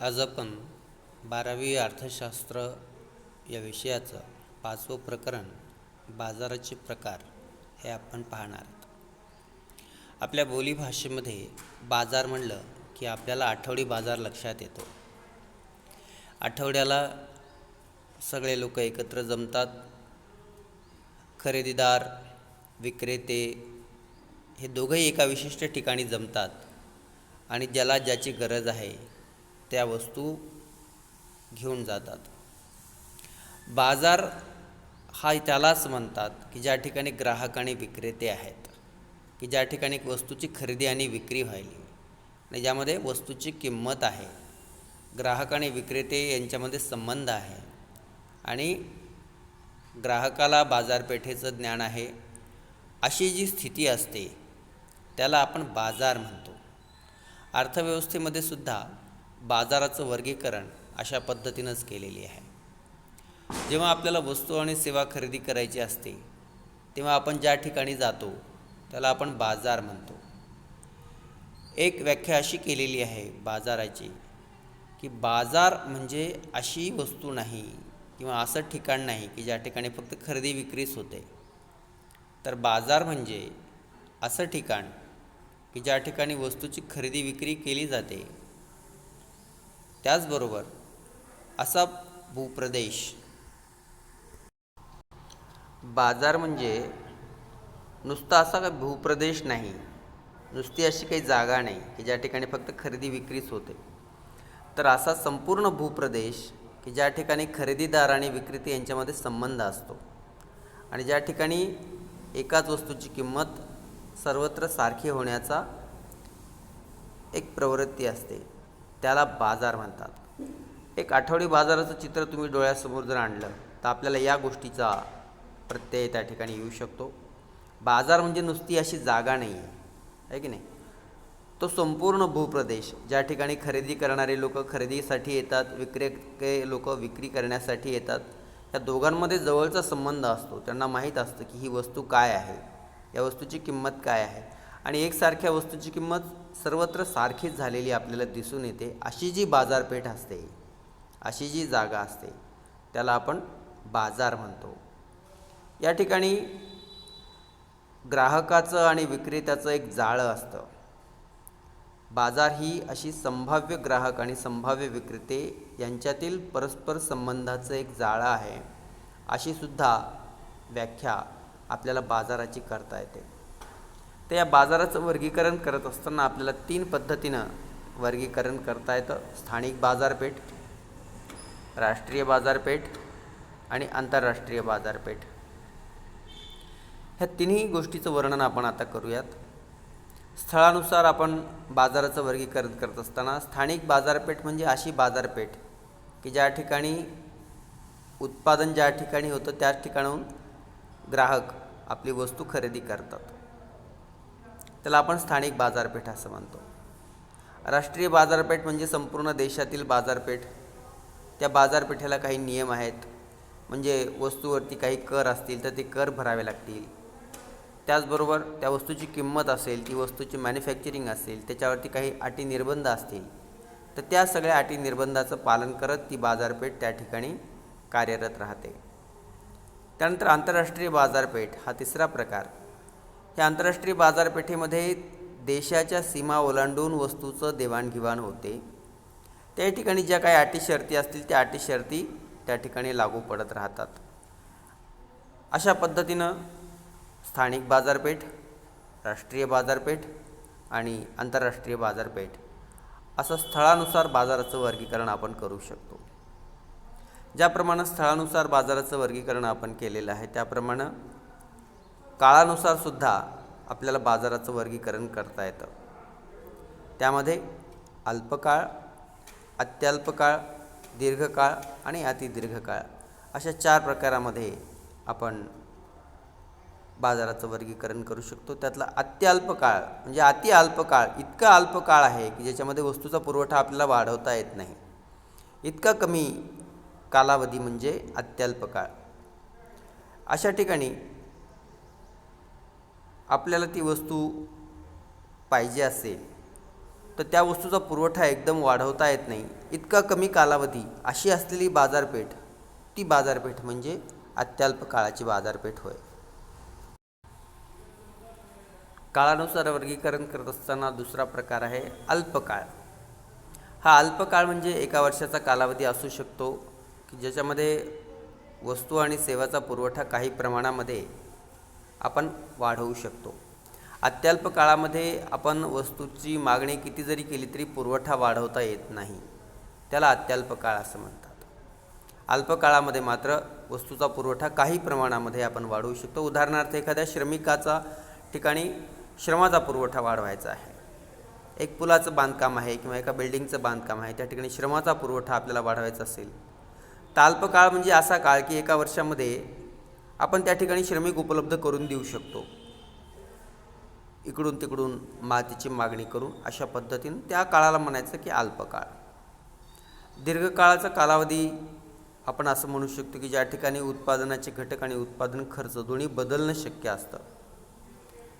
आज आपण बारावी अर्थशास्त्र या विषयाचं पाचवं प्रकरण बाजाराचे प्रकार हे आपण पाहणार आहोत. आपल्या बोलीभाषेमध्ये बाजार म्हणलं की आपल्याला आठवडी बाजार लक्षात येतो. आठवड्याला सगळे लोक एकत्र जमतात. खरेदीदार विक्रेते हे दोघंही एका विशिष्ट ठिकाणी जमतात आणि ज्याला ज्याची गरज आहे त्या वस्तू घेऊन जातात. बाजार हा त्यालाच म्हणतात की ज्या ठिकाणी ग्राहक आणि विक्रेते आहेत की ज्या ठिकाणी वस्तूची खरेदी आणि विक्री व्हायली. आणि ज्यामध्ये वस्तूची किंमत आहे ग्राहक आणि विक्रेते यांच्यामध्ये संबंध आहे आणि ग्राहकाला बाजारपेठेचं ज्ञान आहे अशी जी स्थिती असते त्याला आपण बाजार म्हणतो. अर्थव्यवस्थेमध्ये सुद्धा बाजाराचं वर्गीकरण अशा पद्धतीनंच केलेली आहे. जेव्हा आपल्याला वस्तू आणि सेवा खरेदी करायची असते तेव्हा आपण ज्या ठिकाणी जातो त्याला आपण बाजार म्हणतो. एक व्याख्या अशी केलेली आहे बाजाराची की बाजार म्हणजे अशी वस्तू नाही किंवा असं ठिकाण नाही की ज्या ठिकाणी फक्त खरेदी विक्रीच होते. तर बाजार म्हणजे असं ठिकाण की ज्या ठिकाणी वस्तूची खरेदी विक्री केली जाते त्याचबरोबर असा भूप्रदेश. बाजार म्हणजे नुसता असा काही भूप्रदेश नाही. नुसती अशी काही जागा नाही की ज्या ठिकाणी फक्त खरेदी विक्रीच होते. तर असा संपूर्ण भूप्रदेश की ज्या ठिकाणी खरेदीदार आणि विक्रेते यांच्यामध्ये संबंध असतो. आणि ज्या ठिकाणी एकाच वस्तूची किंमत सर्वत्र सारखी होण्याचा एक प्रवृत्ती असते. त्याला बाजार म्हणतात. एक आठवडी बाजाराचं चित्र तुम्ही डोळ्यासमोर जर आणलं तर आपल्याला या गोष्टीचा प्रत्यय त्या ठिकाणी येऊ शकतो. बाजार म्हणजे नुसती अशी जागा नाही आहे आहे की नाही? तो संपूर्ण भूप्रदेश ज्या ठिकाणी खरेदी करणारे लोक खरेदीसाठी येतात विक्रेते लोक विक्री करण्यासाठी येतात या दोघांमध्ये जवळचा संबंध असतो. त्यांना माहीत असतं की ही वस्तू काय आहे या वस्तूची किंमत काय आहे. आणि एकसारख्या वस्तूची किंमत सर्वत्र सारखीच झालेली आपल्याला दिसून येते. अशी जी बाजारपेठ असते अशी जी जागा असते त्याला आपण बाजार म्हणतो. या ठिकाणी ग्राहकाचं आणि विक्रेत्याचं एक जाळं असतं. बाजार ही अशी संभाव्य ग्राहक आणि संभाव्य विक्रेते यांच्यातील परस्पर संबंधाचं एक जाळं आहे. अशी सुद्धा व्याख्या आपल्याला बाजाराची करता येते. तर या बाजाराचं वर्गीकरण करत असताना आपल्याला तीन पद्धतीनं वर्गीकरण करता येतं. स्थानिक बाजारपेठ राष्ट्रीय बाजारपेठ आणि आंतरराष्ट्रीय बाजारपेठ. ह्या तिन्ही गोष्टीचं वर्णन आपण आता करूयात. स्थळानुसार आपण बाजाराचं वर्गीकरण करत असताना स्थानिक बाजारपेठ म्हणजे अशी बाजारपेठ की ज्या ठिकाणी उत्पादन ज्या ठिकाणी होतं त्याच ठिकाणाहून ग्राहक आपली वस्तू खरेदी करतात. त्याला आपण स्थानिक बाजारपेठ असं म्हणतो. राष्ट्रीय बाजारपेठ म्हणजे संपूर्ण देशातील बाजारपेठ. त्या बाजारपेठेला काही नियम आहेत. म्हणजे वस्तूवरती काही कर असतील तर ते कर भरावे लागतील. त्याचबरोबर त्या वस्तूची किंमत असेल ती वस्तूची मॅन्युफॅक्चरिंग असेल त्याच्यावरती काही अटी निर्बंध असतील तर त्या सगळ्या अटी निर्बंधाचं पालन करत ती बाजारपेठ त्या ठिकाणी कार्यरत राहते. त्यानंतर आंतरराष्ट्रीय बाजारपेठ हा तिसरा प्रकार. ह्या आंतरराष्ट्रीय बाजारपेठेमध्ये देशाच्या सीमा ओलांडून वस्तूचं देवाणघेवाण होते. त्या ठिकाणी ज्या काही अटी शर्ती असतील त्या अटी शर्ती त्या ठिकाणी लागू पडत राहतात. अशा पद्धतीनं स्थानिक बाजारपेठ राष्ट्रीय बाजारपेठ आणि आंतरराष्ट्रीय बाजारपेठ असं स्थळानुसार बाजाराचं वर्गीकरण आपण करू शकतो. ज्याप्रमाणे स्थळानुसार बाजाराचं वर्गीकरण आपण केलेलं आहे त्याप्रमाणे काळानुसार सुद्धा आपल्याला बाजाराचं वर्गीकरण करता येतं. त्यामध्ये अल्पकाळ अत्यल्पकाळ दीर्घकाळ आणि अतिदीर्घकाळ अशा चार प्रकारामध्ये आपण बाजाराचं वर्गीकरण करू शकतो. त्यातला अत्यल्प काळ म्हणजे अति अल्पकाळ इतका अल्प काळ आहे की ज्याच्यामध्ये वस्तूचा पुरवठा आपल्याला वाढवता येत नाही. इतका कमी कालावधी म्हणजे अत्यल्प काळ अशा ठिकाणी आपल्याला ती वस्तू पाहिजे असेल तर त्या वस्तूचा पुरवठा एकदम वाढवता येत नाही. इतका कमी कालावधी अशी असलेली बाजारपेठ ती बाजारपेठ म्हणजे अत्यल्प काळाची बाजारपेठ होय. काळानुसार वर्गीकरण करत असताना दुसरा प्रकार आहे अल्पकाळ. हा अल्पकाळ म्हणजे एका वर्षाचा कालावधी असू शकतो की ज्याच्यामध्ये वस्तू आणि सेवाचा पुरवठा काही प्रमाणामध्ये आपण वाढवू शकतो. अत्यल्प काळामध्ये आपण वस्तूची मागणी किती जरी केली तरी पुरवठा वाढवता येत नाही. त्याला अत्यल्प काळ असं म्हणतात. अल्प काळामध्ये मात्र वस्तूचा पुरवठा काही प्रमाणामध्ये आपण वाढवू शकतो. उदाहरणार्थ एखाद्या श्रमिकाचा ठिकाणी श्रमाचा पुरवठा वाढवायचा आहे. एक पुलाचं बांधकाम आहे किंवा एका बिल्डिंगचं बांधकाम आहे त्या ठिकाणी श्रमाचा पुरवठा आपल्याला वाढवायचा असेल. तर अल्पकाळ म्हणजे असा काळ की एका वर्षामध्ये आपण त्या ठिकाणी श्रमिक उपलब्ध करून देऊ शकतो. इकडून तिकडून मातीची मागणी करून अशा पद्धतीनं त्या काळाला म्हणायचं की अल्पकाळ. दीर्घकाळाचा कालावधी आपण असं म्हणू शकतो की ज्या ठिकाणी उत्पादनाचे घटक आणि उत्पादन खर्च दोन्ही बदलणं शक्य असतं.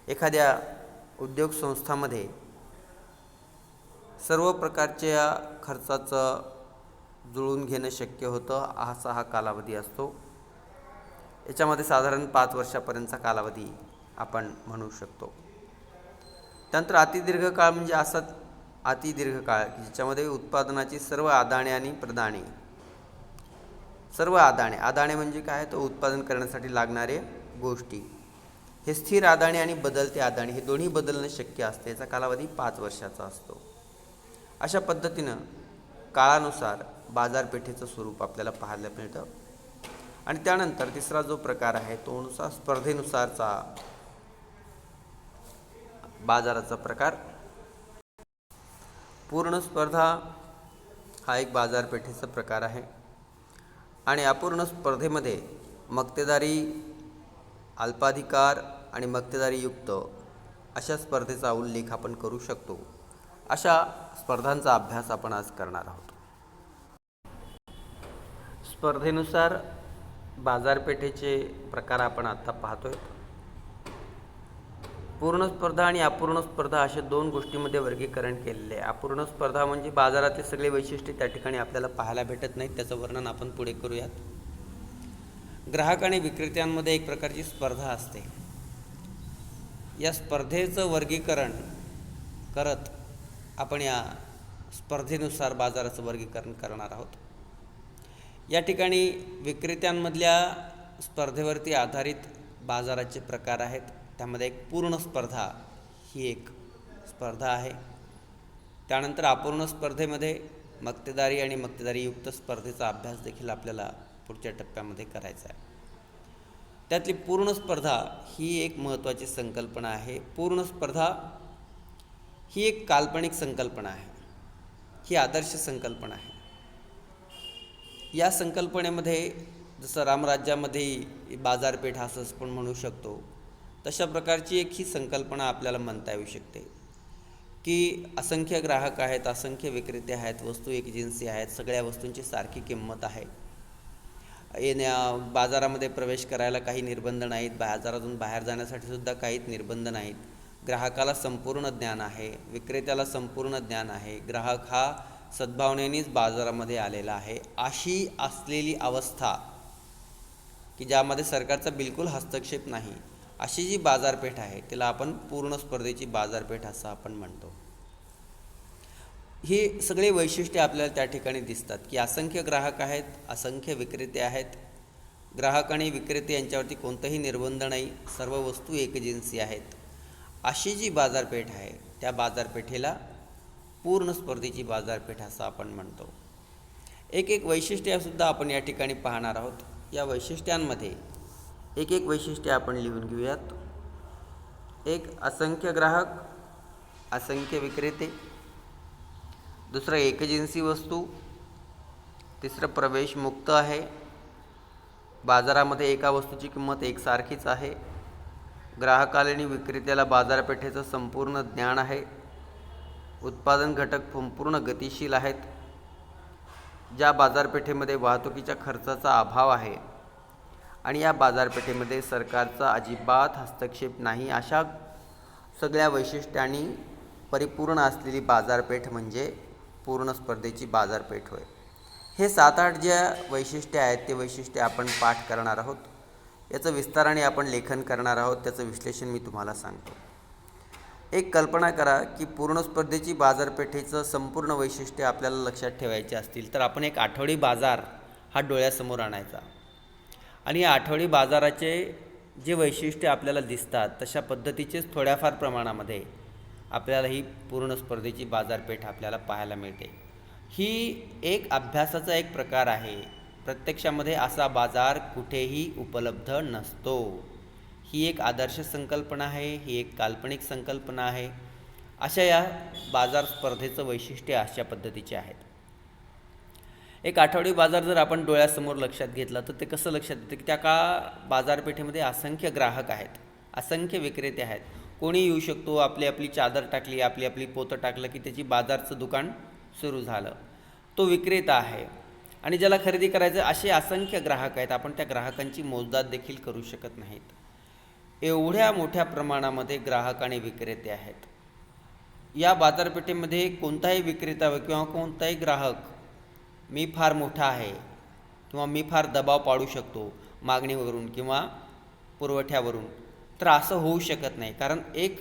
एखाद्या उद्योग संस्थामध्ये सर्व प्रकारच्या खर्चाचं जुळून घेणं शक्य होतं असा हा कालावधी असतो. याच्यामध्ये साधारण पाच वर्षापर्यंतचा कालावधी आपण म्हणू शकतो. त्यानंतर अतिदीर्घ काळ म्हणजे असा अतिदीर्घ काळ ज्याच्यामध्ये उत्पादनाची सर्व आदाणे आणि प्रदाणे. सर्व आदाणे. आदाणे म्हणजे काय? तर उत्पादन करण्यासाठी लागणारे गोष्टी. हे स्थिर आदाणे आणि बदलते आदाणे हे दोन्ही बदलणं शक्य असते. याचा कालावधी पाच वर्षाचा असतो. अशा पद्धतीनं काळानुसार बाजारपेठेचं स्वरूप आपल्याला पाहायला मिळतं. आणि त्यानंतर तिसरा जो प्रकार आहे तो नुसार स्पर्धेनुसारचा बाजाराचा प्रकार. पूर्ण स्पर्धा हा एक बाजारपेठेचा प्रकार आहे. आणि अपूर्ण स्पर्धेमध्ये मक्तेदारी अल्पाधिकार आणि मक्तेदारीयुक्त अशा स्पर्धेचा उल्लेख आपण करू शकतो. अशा स्पर्धांचा अभ्यास आपण आज करणार आहोत. स्पर्धेनुसार बाजारपेठेचे प्रकार आपण आत्ता पाहतोय. पूर्ण स्पर्धा आणि अपूर्ण स्पर्धा अशा दोन गोष्टीमध्ये वर्गीकरण केलेले आहे. अपूर्ण स्पर्धा म्हणजे बाजारातले सगळे वैशिष्ट्ये त्या ठिकाणी आपल्याला पाहायला भेटत नाहीत. त्याचं वर्णन आपण पुढे करूयात. ग्राहक आणि विक्रेत्यांमध्ये एक प्रकारची स्पर्धा असते. या स्पर्धेचं वर्गीकरण करत आपण या स्पर्धेनुसार बाजाराचं वर्गीकरण करणार आहोत. या ठिकाणी विक्रेत्यांमधल्या स्पर्धेवरती आधारित बाजाराचे प्रकार आहेत. त्यामध्ये एक पूर्ण स्पर्धा ही एक स्पर्धा आहे. त्यानंतर अपूर्ण स्पर्धेमध्ये मक्तेदारी आणि मक्तेदारीयुक्त स्पर्धेचा अभ्यास देखील आपल्याला पुढच्या टप्प्यामध्ये करायचा आहे. त्यातली पूर्ण स्पर्धा ही एक महत्त्वाची संकल्पना आहे. पूर्ण स्पर्धा ही एक काल्पनिक संकल्पना आहे. ही आदर्श संकल्पना आहे. या संकल्पनेमध्ये जसं रामराज्यामध्ये बाजारपेठ असं पण म्हणू शकतो तशा प्रकारची एक ही संकल्पना आपल्याला म्हणता येऊ शकते. की असंख्य ग्राहक आहेत असंख्य विक्रेते आहेत वस्तू एजन्सी आहेत सगळ्या वस्तूंची सारखी किंमत आहे. येण्या बाजारामध्ये प्रवेश करायला काही निर्बंध नाहीत बाजारातून बाहेर जाण्यासाठी सुद्धा काहीच निर्बंध नाहीत. ग्राहकाला संपूर्ण ज्ञान आहे विक्रेत्याला संपूर्ण ज्ञान आहे. ग्राहक हा सद्भावनेनेच बाजारामध्ये आलेला आहे. अशी असलेली अवस्था की ज्यामध्ये सरकारचा बिलकुल हस्तक्षेप नाही अशी जी बाजारपेठ आहे तिला आपण पूर्ण स्पर्धेची बाजारपेठ असं आपण म्हणतो. ही सगळी वैशिष्ट्ये आपल्याला त्या ठिकाणी दिसतात की असंख्य ग्राहक आहेत असंख्य विक्रेते आहेत. ग्राहक आणि विक्रेते यांच्यावरती कोणतंही निर्बंध नाही सर्व वस्तू एकजिन्सी आहेत. अशी जी बाजारपेठ आहे त्या बाजारपेठेला पूर्ण स्पर्धेची बाजारपेठ असं आपण म्हणतो. एक एक वैशिष्ट्यसुद्धा आपण या ठिकाणी पाहणार आहोत. या वैशिष्ट्यांमध्ये एक एक वैशिष्ट्य आपण लिहून घेऊयात. एक असंख्य ग्राहक असंख्य विक्रेते. दुसरं एकजिन्सी वस्तू. तिसरं प्रवेश मुक्त आहे. बाजारामध्ये एका वस्तूची किंमत एकसारखीच आहे. ग्राहकाला आणि विक्रेत्याला बाजारपेठेचं संपूर्ण ज्ञान आहे. उत्पादन घटक संपूर्ण गतिशील आहेत ज्या बाजारपेठेमध्ये वाहतुकीच्या खर्चाचा अभाव आहे आणि या बाजारपेठेमध्ये सरकारचा अजिबात हस्तक्षेप नाही. अशा सगळ्या वैशिष्ट्यांनी परिपूर्ण असलेली बाजारपेठ म्हणजे पूर्ण स्पर्धेची बाजारपेठ होय. हे सात आठ ज्या वैशिष्ट्य आहेत ते वैशिष्ट्य आपण पाठ करणार आहोत. याचं विस्ताराने आपण लेखन करणार आहोत त्याचं विश्लेषण मी तुम्हाला सांगतो. एक कल्पना करा की पूर्ण स्पर्धेची बाजारपेठेचं संपूर्ण वैशिष्ट्य आपल्याला लक्षात ठेवायचे असतील. तर आपण एक आठवडी बाजार हा डोळ्यासमोर आणायचा. आणि या आठवडी बाजाराचे जे वैशिष्ट्य आपल्याला दिसतात तशा पद्धतीचेच थोड्याफार प्रमाणामध्ये आपल्याला ही पूर्ण स्पर्धेची बाजारपेठ आपल्याला पाहायला मिळते. ही एक अभ्यासाचा एक प्रकार आहे. प्रत्यक्षामध्ये असा बाजार कुठेही उपलब्ध नसतो. ही एक आदर्श संकल्पना आहे ही एक काल्पनिक संकल्पना आहे. अशा या बाजार स्पर्धेचं वैशिष्ट्य अशा पद्धतीचे आहेत. एक आठवडी बाजार जर आपण डोळ्यासमोर लक्षात घेतला तर ते कसं लक्षात येतं की त्या का बाजारपेठेमध्ये असंख्य ग्राहक आहेत असंख्य विक्रेते आहेत. कोणी येऊ शकतो आपली आपली चादर टाकली आपली आपली पोतं टाकलं की त्याची बाजारचं दुकान सुरू झालं. तो विक्रेता आहे आणि ज्याला खरेदी करायचं असे असंख्य ग्राहक आहेत. आपण त्या ग्राहकांची मोजदाद देखील करू शकत नाहीत. एवढ्या मोठ्या प्रमाणामध्ये ग्राहक आणि विक्रेते आहेत. या बाजारपेठेमध्ये कोणताही विक्रेता किंवा कोणताही ग्राहक मी फार मोठा आहे किंवा मी फार दबाव पाडू शकतो मागणीवरून किंवा पुरवठ्यावरून तर असं होऊ शकत नाही. कारण एक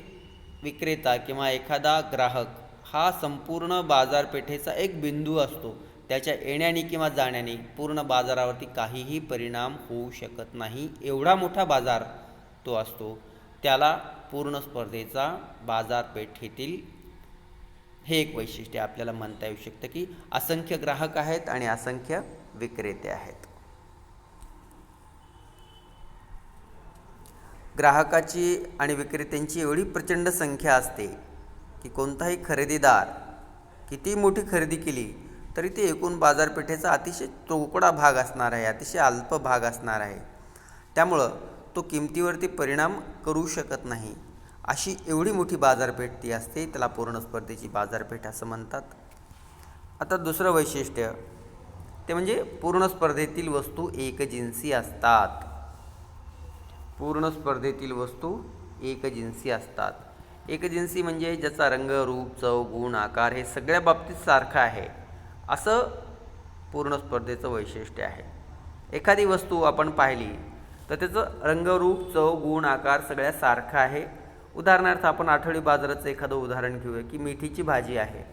विक्रेता किंवा एखादा ग्राहक हा संपूर्ण बाजारपेठेचा एक बिंदू असतो. त्याच्या येण्याने किंवा जाण्याने पूर्ण बाजारावरती काहीही परिणाम होऊ शकत नाही. एवढा मोठा बाजार तो असतो. त्याला पूर्ण स्पर्धेचा बाजारपेठेतील हे एक वैशिष्ट्य आपल्याला म्हणता येऊ शकतं की असंख्य ग्राहक आहेत आणि असंख्य विक्रेते आहेत. ग्राहकाची आणि विक्रेत्यांची एवढी प्रचंड संख्या असते की कोणताही खरेदीदार किती मोठी खरेदी केली तरी ते एकूण बाजारपेठेचा अतिशय चौकडा भाग असणार आहे अतिशय अल्प भाग असणार आहे. त्यामुळं तो किमतीवरती परिणाम करू शकत नाही. अशी एवढी मोठी बाजारपेठ ती असते त्याला पूर्ण स्पर्धेची बाजारपेठ असं म्हणतात. आता दुसरं वैशिष्ट्य ते म्हणजे पूर्ण स्पर्धेतील वस्तू एकजिन्सी असतात. पूर्ण स्पर्धेतील वस्तू एकजिन्सी असतात. एकजिन्सी म्हणजे ज्याचा रंग रूप चव गुण आकार हे सगळ्या बाबतीत सारखं आहे. असं पूर्ण स्पर्धेचं वैशिष्ट्य आहे. एखादी वस्तू आपण पाहिली तर त्याचं रंगरूप चव गुण आकार सगळ्या सारखा आहे. उदाहरणार्थ आपण आठवडी बाजाराचं एखादं उदाहरण घेऊया की मेथीची भाजी आहे.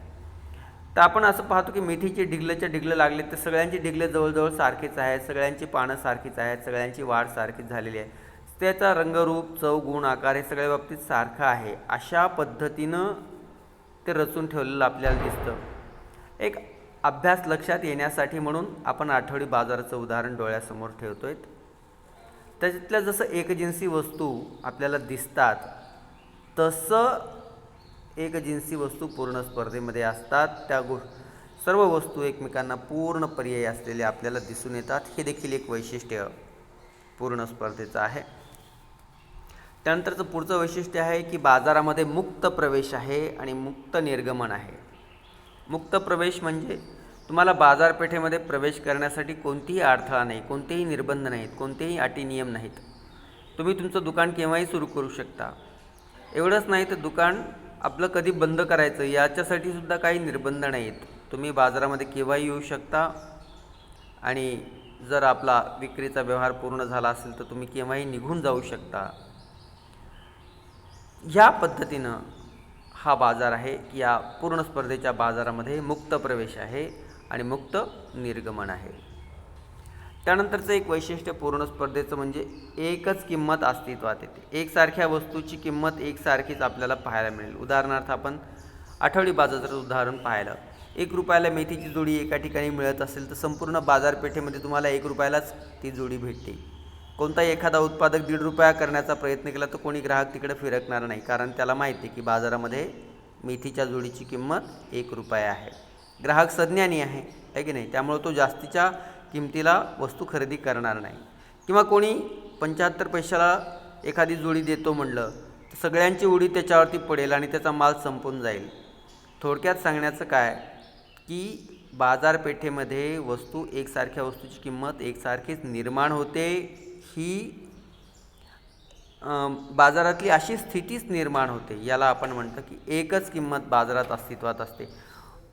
तर आपण असं पाहतो की मेथीचे ढिगलंच्या ढिगलं लागले तर सगळ्यांची ढिगलं जवळजवळ सारखीच आहेत सगळ्यांची पानं सारखीच आहेत सगळ्यांची वाढ सारखीच झालेली आहे. त्याचा रंगरूप चव गुण आकार हे सगळ्या बाबतीत सारखं आहे. अशा पद्धतीनं ते रचून ठेवलेलं आपल्याला दिसतं. एक अभ्यास लक्षात येण्यासाठी म्हणून आपण आठवडी बाजाराचं उदाहरण डोळ्यासमोर ठेवतो आहे त्याच्यातल्या जसं एकजिन्सी वस्तू आपल्याला दिसतात तसं एकजिन्सी वस्तू पूर्ण स्पर्धेमध्ये असतात. त्या गो सर्व वस्तू एकमेकांना पूर्ण पर्याय असलेले आपल्याला दिसून येतात. हे देखील एक वैशिष्ट्य पूर्ण स्पर्धेचं आहे. त्यानंतरचं पुढचं वैशिष्ट्य आहे की बाजारामध्ये मुक्त प्रवेश आहे आणि मुक्त निर्गमन आहे. मुक्त प्रवेश म्हणजे तुम्हाला बाजारपेठेमध्ये प्रवेश करण्यासाठी कोणतीही अडथळा नाही कोणतेही निर्बंध नाहीत कोणतेही अटी नियम नाहीत. तुम्ही तुमचं दुकान केव्हाही सुरू करू शकता. एवढंच नाही तर दुकान आपलं कधी बंद करायचं याच्यासाठी सुद्धा काही निर्बंध नाहीत. तुम्ही बाजारामध्ये केव्हाही येऊ शकता आणि जर आपला विक्रीचा व्यवहार पूर्ण झाला असेल तर तुम्ही केव्हाही निघून जाऊ शकता. ह्या पद्धतीनं हा बाजार आहे या पूर्ण स्पर्धेच्या बाजारामध्ये मुक्त प्रवेश आहे. आणि मुक्त निर्गमन आहे. त्यानंतरचं एक वैशिष्ट्य पूर्ण स्पर्धेचं म्हणजे एकच किंमत अस्तित्वात येते. एकसारख्या वस्तूची किंमत एकसारखीच आपल्याला पाहायला मिळेल. उदाहरणार्थ आपण आठवडी बाजाराचं उदाहरण पाहिलं. एक रुपयाला मेथीची जोडी एका ठिकाणी मिळत असेल तर संपूर्ण बाजारपेठेमध्ये तुम्हाला एक रुपयालाच ती जोडी भेटते. कोणताही एखादा उत्पादक दीड रुपया करण्याचा प्रयत्न केला तर कोणी ग्राहक तिकडे फिरकणार नाही कारण त्याला माहिती आहे की बाजारामध्ये मेथीच्या जोडीची किंमत एक रुपया आहे. ग्राहक संज्ञानी आहे आहे की नाही? त्यामुळं तो जास्तीच्या किमतीला वस्तू खरेदी करणार नाही. किंवा कोणी पंच्याहत्तर पैशाला एखादी जोडी देतो म्हणलं तर सगळ्यांची उडी त्याच्यावरती पडेल आणि त्याचा माल संपून जाईल. थोडक्यात सांगण्याचं काय? की बाजारपेठेमध्ये वस्तू एकसारख्या वस्तूची किंमत एकसारखीच निर्माण होते ही बाजारातली अशी स्थितीच निर्माण होते. याला आपण म्हणतो की एकच किंमत बाजारात अस्तित्वात असते.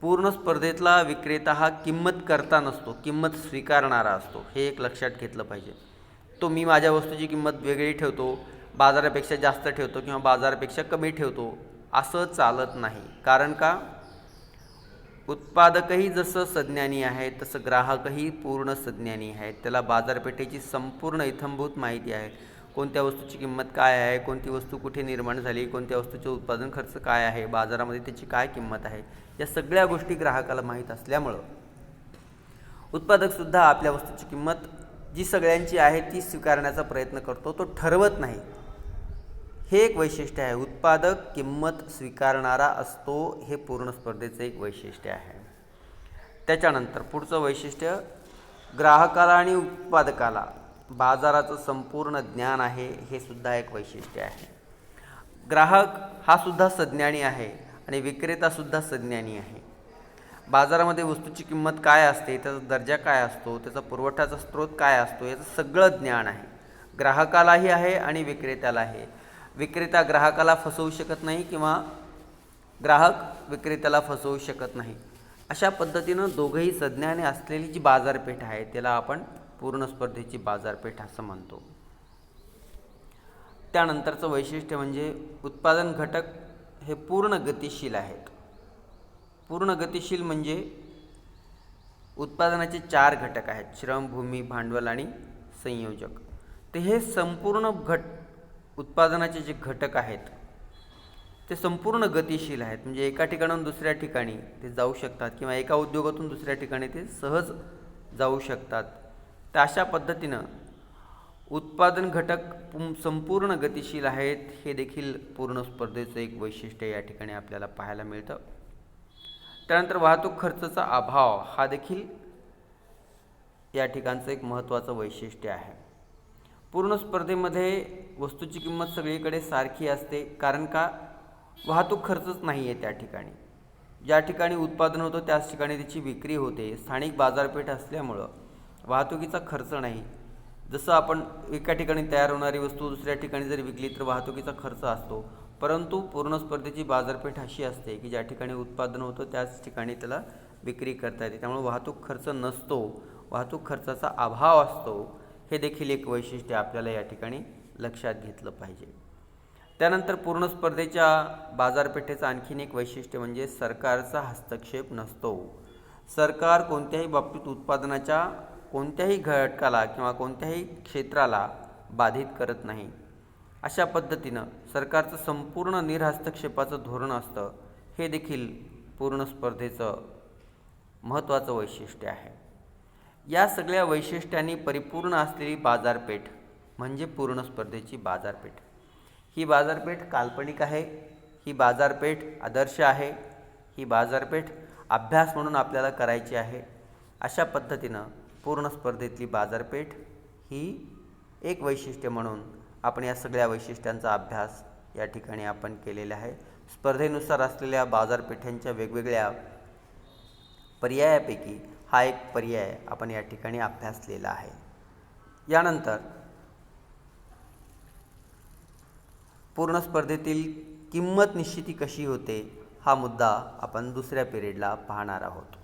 पूर्ण स्पर्धेतला विक्रेता हा किंमत करता नसतो किंमत स्वीकारणारा असतो. हे एक लक्षात घेतलं पाहिजे. तो मी माझ्या वस्तूची किंमत वेगळी ठेवतो बाजारापेक्षा जास्त ठेवतो किंवा बाजारापेक्षा कमी ठेवतो असं चालत नाही. कारण का? उत्पादकही जसं सज्ञानी आहे तसं ग्राहकही पूर्ण सज्ञानी आहेत. त्याला बाजारपेठेची संपूर्ण इथंभूत माहिती आहे. कोणत्या वस्तूची किंमत काय आहे? कोणती वस्तू कुठे निर्माण झाली? कोणत्या वस्तूचे उत्पादन खर्च काय आहे? बाजारामध्ये त्याची काय किंमत आहे? या सगळ्या गोष्टी ग्राहकाला माहीत असल्यामुळं उत्पादकसुद्धा आपल्या वस्तूची किंमत जी सगळ्यांची आहे ती स्वीकारण्याचा प्रयत्न करतो. तो ठरवत नाही. हे एक वैशिष्ट्य आहे. उत्पादक किंमत स्वीकारणारा असतो हे पूर्ण स्पर्धेचं एक वैशिष्ट्य आहे. त्याच्यानंतर पुढचं वैशिष्ट्य ग्राहकाला आणि उत्पादकाला. बाजाराचं संपूर्ण ज्ञान आहे हे सुद्धा एक वैशिष्ट्य आहे. ग्राहक हा सुद्धा सज्ञानी आहे आणि विक्रेतासुद्धा सज्ञानी आहे. बाजारामध्ये वस्तूची किंमत काय असते त्याचा दर्जा काय असतो त्याचा पुरवठ्याचा स्रोत काय असतो याचं सगळं ज्ञान आहे. ग्राहकालाही आहे आणि विक्रेत्यालाही. विक्रेता ग्राहकाला फसवू शकत नाही किंवा ग्राहक विक्रेत्याला फसवू शकत नाही. अशा पद्धतीनं दोघंही सज्ञाने असलेली जी बाजारपेठ आहे त्याला आपण पूर्ण स्पर्धेची बाजारपेठ असं म्हणतो. त्यानंतरचं वैशिष्ट्य म्हणजे उत्पादन घटक हे पूर्ण गतिशील आहेत. पूर्ण गतिशील म्हणजे उत्पादनाचे चार घटक आहेत श्रम भूमी भांडवल आणि संयोजक. ते हे संपूर्ण घट उत्पादनाचे जे घटक आहेत ते संपूर्ण गतिशील आहेत. म्हणजे एका ठिकाणाहून दुसऱ्या ठिकाणी ते जाऊ शकतात किंवा एका उद्योगातून दुसऱ्या ठिकाणी ते सहज जाऊ शकतात. तर अशा पद्धतीनं उत्पादन घटक संपूर्ण गतिशील आहेत हे देखील पूर्ण स्पर्धेचं एक वैशिष्ट्य या ठिकाणी आपल्याला पाहायला मिळतं. त्यानंतर वाहतूक खर्चाचा अभाव हा देखील या ठिकाणचं एक महत्त्वाचं वैशिष्ट्य आहे. पूर्ण स्पर्धेमध्ये वस्तूची किंमत सगळीकडे सारखी असते कारण का? वाहतूक खर्चच नाही आहे त्या ठिकाणी. ज्या ठिकाणी उत्पादन होतं त्याच ठिकाणी त्याची विक्री होते. स्थानिक बाजारपेठ असल्यामुळं. वाहतुकीचा खर्च नाही. जसं आपण एका ठिकाणी तयार होणारी वस्तू दुसऱ्या ठिकाणी जर विकली तर वाहतुकीचा खर्च असतो. परंतु पूर्ण स्पर्धेची बाजारपेठ अशी असते की ज्या ठिकाणी उत्पादन होतं त्याच ठिकाणी त्याला विक्री करता येते. त्यामुळे वाहतूक खर्च नसतो. वाहतूक खर्चाचा अभाव असतो. हे देखील एक वैशिष्ट्य आपल्याला या ठिकाणी लक्षात घेतलं पाहिजे. त्यानंतर पूर्ण स्पर्धेच्या बाजारपेठेचं आणखीन एक वैशिष्ट्य म्हणजे सरकारचा हस्तक्षेप नसतो. सरकार कोणत्याही बाबतीत उत्पादनाच्या कोणत्याही घटकाला किंवा कोणत्याही क्षेत्राला बाधित करत नाही. अशा पद्धतीनं सरकारचं संपूर्ण निरहस्तक्षेपाचं धोरण असतं हे देखील पूर्ण स्पर्धेचं महत्त्वाचं वैशिष्ट्य आहे. या सगळ्या वैशिष्ट्यांनी परिपूर्ण असलेली बाजारपेठ म्हणजे पूर्ण स्पर्धेची बाजारपेठ. ही बाजारपेठ काल्पनिक आहे ही बाजारपेठ आदर्श आहे ही बाजारपेठ अभ्यास म्हणून आपल्याला करायची आहे अशा पद्धतीनं पूर्ण स्पर्धेतली बाजारपेठ ही एक वैशिष्ट्य म्हणून आपण या सगळ्या वैशिष्ट्यांचा अभ्यास या ठिकाणी आपण केलेला आहे. स्पर्धेनुसार असलेल्या बाजारपेठांच्या वेगवेगळ्या पर्यायापैकी हा एक पर्याय आपण या ठिकाणी अभ्यासलेला आहे. यानंतर पूर्ण स्पर्धेतील किंमत निश्चिती कशी होते हा मुद्दा आपण दुसऱ्या पिरियडला पाहणार आहोत.